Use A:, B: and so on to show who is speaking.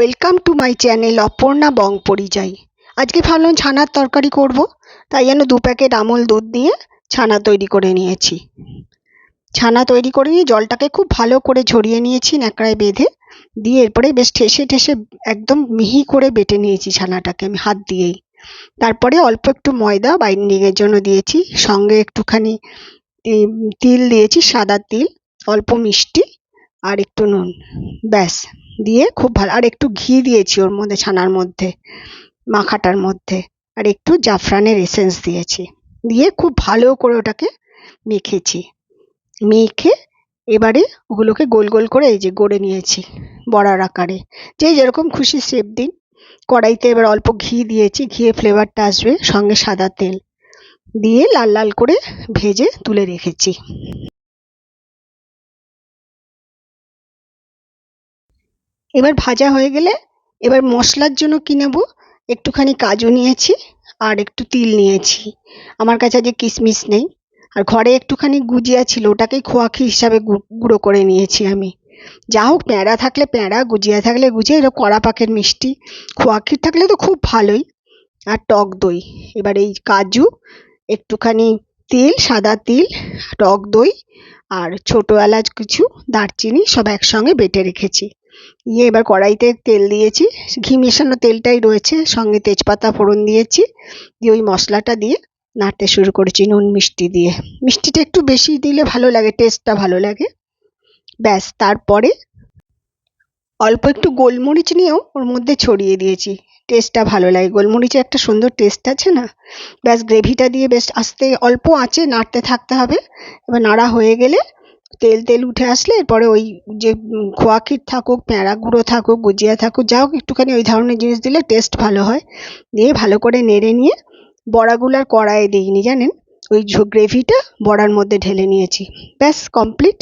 A: Welcome to my channel Aparna bong পরিযায়ী। আজকে ভাবলাম ছানার তরকারি করব, তাই জন্য দু প্যাকেট আমল দুধ দিয়ে ছানা তৈরি করে নিয়েছি। ছানা তৈরি করে নিয়ে জলটাকে খুব ভালো করে ঝরিয়ে নিয়েছি ন্যাকড়ায় বেঁধে, দিয়ে এরপরে বেশ ঠেসে ঠেসে একদম মিহি করে বেটে নিয়েছি ছানাটাকে আমি হাত দিয়েই। তারপরে অল্প একটু ময়দা বাইন্ডিংয়ের জন্য দিয়েছি, সঙ্গে একটুখানি তিল দিয়েছি, সাদা তিল, অল্প মিষ্টি, আর একটু নুন, ব্যাস। দিয়ে খুব ভালো, আর একটু ঘি দিয়েছি ওর মধ্যে, ছানার মধ্যে, মাখাটার মধ্যে, আর একটু জাফরানের এসেন্স দিয়েছি। দিয়ে খুব ভালো করে ওটাকে মেখেছি। মেখে এবারে ওগুলোকে গোল গোল করে এই যে গড়ে নিয়েছি বড়ার আকারে। যে যেরকম খুশি শেপ দিন। কড়াইতে এবার অল্প ঘি দিয়েছি, ঘিয়ে ফ্লেভারটা আসবে সঙ্গে সাদা তেল। দিয়ে লাল লাল করে ভেজে তুলে রেখেছি। এবার ভাজা হয়ে গেলে এবার মশলার জন্য কি নেব? একটুখানি কাজু নিয়েছি আর একটু তিল নিয়েছি। আমার কাছে আজকে কিশমিশ নেই। আর ঘরে একটুখানি গুজিয়া ছিল, ওটাকেই খোয়াক্ষী হিসাবে গুঁড়ো করে নিয়েছি আমি। যা হোক প্যাঁড়া থাকলে প্যাঁড়া গুজিয়া থাকলে গুজিয়া, এরকম কড়া পাকের মিষ্টি। খোয়াক্ষীর থাকলে তো খুব ভালোই। আর টক দই, এবার এই কাজু, একটুখানি তিল, সাদা তিল, টক দই আর ছোটো এলাচ, কিছু, দারচিনি সব একসঙ্গে বেটে রেখেছি। দিয়ে এবার কড়াইতে তেল দিয়েছি। ঘি মেশানো তেলটাই রয়েছে, সঙ্গে তেজপাতা ফোড়ন দিয়েছি, দিয়ে ওই মশলাটা দিয়ে নাড়তে শুরু করেছি নুন, মিষ্টি দিয়ে। মিষ্টিটা একটু বেশি দিলে ভালো লাগে, টেস্টটা ভালো লাগে। ব্যাস, তারপরে অল্প একটু গোলমরিচ নিয়েও ওর মধ্যে ছড়িয়ে দিয়েছি। টেস্টটা ভালো লাগে, গোলমরিচে একটা সুন্দর টেস্ট আছে না? ব্যাস, গ্রেভিটা দিয়ে বেশ আস্তে অল্প আঁচে নাড়তে থাকতে হবে। এবার নাড়া হয়ে গেলে তেল তেল উঠে আসলে এরপরে ওই যে খোয়া থাকুক প্যাঁড়া গুঁড়ো থাকুক গুজিয়া থাকুক, যা হোক একটুখানি ওই ধরনের জিনিস দিলে টেস্ট ভালো হয়। দিয়ে ভালো করে নেড়ে নিয়ে বড়াগুলো আর কড়াইয়ে দিইনি, জানেন? ওই গ্রেভিটা বড়ার মধ্যে ঢেলে নিয়েছি। ব্যাস কমপ্লিট